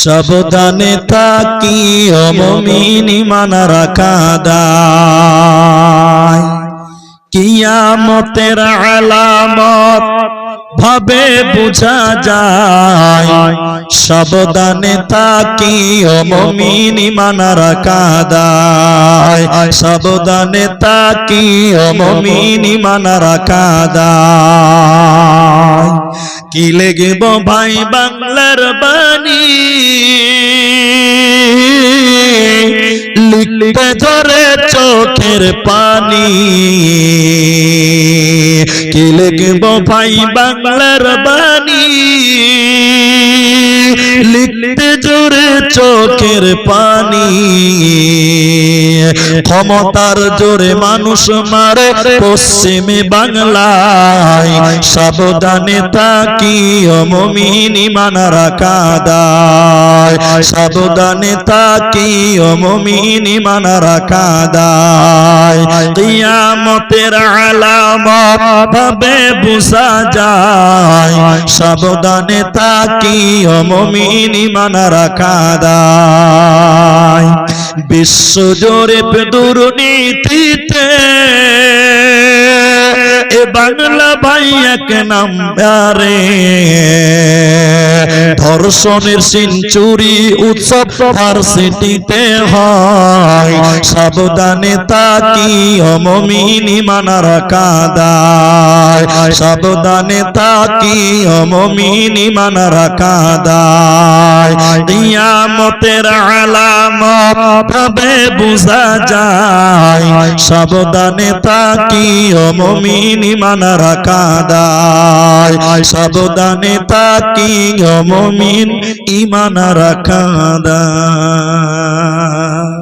সাবধানে তাকি অমমিনী মানা রাখা দায়। কিয়ামতের আলামত ভাবে বোঝা যায়। সাবধানে তাকি অমমিনী মানা রাখা দায়। সাবধানে তাকি অমমিনী মানা রাখা দায়। কি লেগেব ভাই বাংলার বাণী? লিখতে ধরে চোখের পানি। কি লেগেব ভাই বাংলার বাণী? লিখতে জোরে চোখের পানি। ক্ষমতার জোরে মানুষ মারে পশ্চিমে বাংলায়। সাবধানে তাকি অমমিনী মানা রাখা দায়। সাবধানে তাকি অমমিনী মানা রাখা দায়। কিয়ামতের আলামত ভাবে বুঝা যায়। সাবধানে তাকি অমমিনী মানা রাখা দায় বিশ্বজোরে দুর্নীতিতে এ বাংলা ভাই এক নাম্বারে। ধর্ষণের সেঞ্চুরি উৎসব ভার্সিটিতে হয়। সাবধানে তাকি অমমিনী মানা রাখা দায় সাবধানে তাকি অমমিনী মানা রাখা দায় কিয়ামতের আলামত ভাবে বুঝা যায়। সাবধানে তাকি অমমিনী মানা রাখা দায় সাবধানে তাকি অমমিন ইমানা রাখা দায়